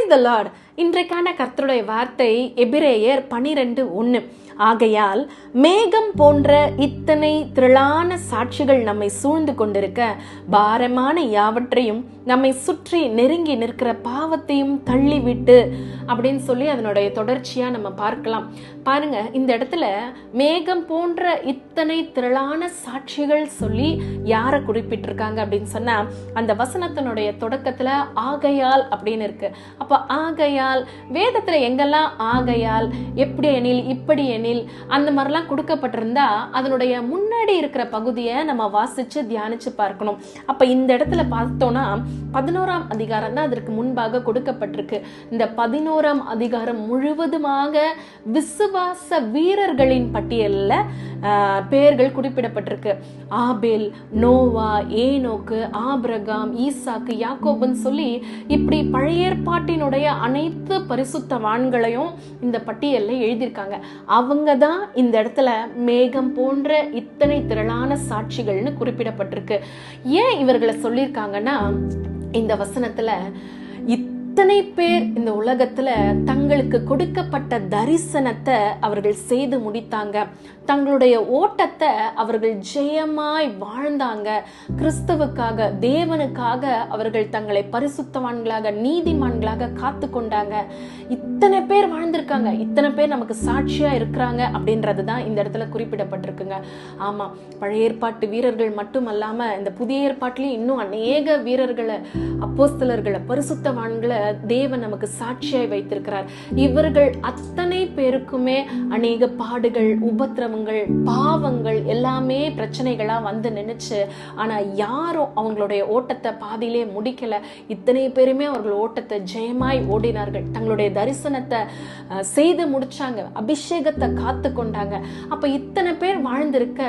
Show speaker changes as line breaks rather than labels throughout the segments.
Praise the Lord. இன்றைக்கான கர்த்தருடைய வார்த்தை எபிரேயர் பனிரெண்டு ஒன்று ஆகையால் மேகம் போன்ற இத்தனை திரளான சாட்சிகள் நம்மை சூழ்ந்து கொண்டிருக்க பாரமான யாவற்றையும் நம்மை சுற்றி நெருங்கி நிற்கிற பாவத்தையும் தள்ளிவிட்டு அப்படின்னு சொல்லி அதனுடைய தொடர்ச்சியா நம்ம பார்க்கலாம். பாருங்க இந்த இடத்துல மேகம் போன்ற இத்தனை திரளான சாட்சிகள் சொல்லி யாரை குறிப்பிட்டிருக்காங்க அப்படின்னு சொன்னா அந்த வசனத்தினுடைய தொடக்கத்துல ஆகையால் அப்படின்னு இருக்கு. அப்ப ஆகையால் வேதத்துல எங்கெல்லாம் ஆகையால் எப்படி எனில் இப்படி எனில் அந்த மாதிரிலாம் கொடுக்கப்பட்டிருந்தா அதனுடைய முன்னாடி இருக்கிற பகுதியை நம்ம வாசிச்சு தியானிச்சு பார்க்கணும். அப்ப இந்த இடத்துல பார்த்தோம்னா பதினோராம் அதிகாரம் தான் அதற்கு முன்பாக கொடுக்கப்பட்டிருக்கு. இந்த பதினோராம் அதிகாரம் முழுவதுமாக விசுவாச வீரர்களின் பட்டியலில் பெயர்கள் குறிப்பிடப்பட்டிருக்கு. ஆபேல் நோவா ஏனோக்கு ஆபிரகாம் ஈசாக்கு யாக்கோபுன்னு சொல்லி இப்படி பழைய ஏற்பாட்டினுடைய அனைத்து பரிசுத்தவான்களையும் இந்த பட்டியலில் எழுதியிருக்காங்க. அவங்க தான் இந்த இடத்துல மேகம் போன்ற இத்தனை திரளான சாட்சிகள்னு குறிப்பிடப்பட்டிருக்கு. ஏன் இவர்களை சொல்லியிருக்காங்கன்னா இந்த வசனத்தில் இத் இத்தனை பேர் இந்த உலகத்துல தங்களுக்கு கொடுக்கப்பட்ட தரிசனத்தை அவர்கள் செய்து முடித்தாங்க. தங்களுடைய ஓட்டத்தை அவர்கள் ஜெயமாய் வாழ்ந்தாங்க. கிறிஸ்துவுக்காக தேவனுக்காக அவர்கள் தங்களை பரிசுத்தவான்களாக நீதிமான்களாக காத்து கொண்டாங்க இத்தனை பேர் வாழ்ந்திருக்காங்க. இத்தனை பேர் நமக்கு சாட்சியா இருக்கிறாங்க அப்படின்றது தான் இந்த இடத்துல குறிப்பிடப்பட்டிருக்குங்க. ஆமா பழைய ஏற்பாட்டு வீரர்கள் மட்டுமல்லாம இந்த புதிய ஏற்பாட்டிலையும் இன்னும் அநேக வீரர்களை அப்போஸ்தலர்களை பரிசுத்தவான்களை தேவன் நமக்கு சாட்சியாய் வைத்திருக்கிறார். இவர்கள் அத்தனை பேருக்குமே அநேக பாடுகள் உபத்திரவங்கள் பாவங்கள் எல்லாமே பிரச்சனைகளா வந்து நினைச்சு ஆனா யாரும் அவங்களுடைய ஓட்டத்தை பாதியிலே முடிக்கல. இத்தனை பேருமே அவர்கள் ஓட்டத்தை ஜெயமாய் ஓடினார்கள். தங்களுடைய தரிசனத்தை செய்து முடிச்சாங்க. அபிஷேகத்தை காத்து கொண்டாங்க. அப்ப இத்தனை பேர் வாழ்ந்திருக்க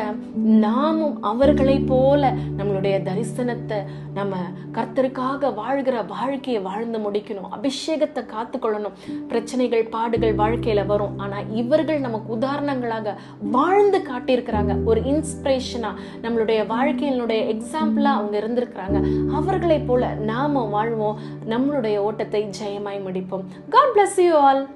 நாமும் அவர்களை போல நம்மளுடைய தரிசனத்தை நம்ம கர்த்தருக்காக வாழ்கிற வாழ்க்கையை வாழ்ந்து முடிக்கணும் அபிஷேகத்தை காத்துக்கொள்ளணும். பிரச்சனைகள் பாடுகள் வாழ்க்கையில வரும். ஆனா இவர்கள் நமக்கு உதாரணங்களாக வாழ்ந்து காட்டியிருக்கிறாங்க. ஒரு இன்ஸ்பிரேஷனா நம்மளுடைய வாழ்க்கையினுடைய எக்ஸாம்பிளா அவங்க இருந்திருக்கிறாங்க. அவர்களை போல நாம வாழ்வோம் நம்மளுடைய ஓட்டத்தை ஜெயமாய் முடிப்போம். God bless you all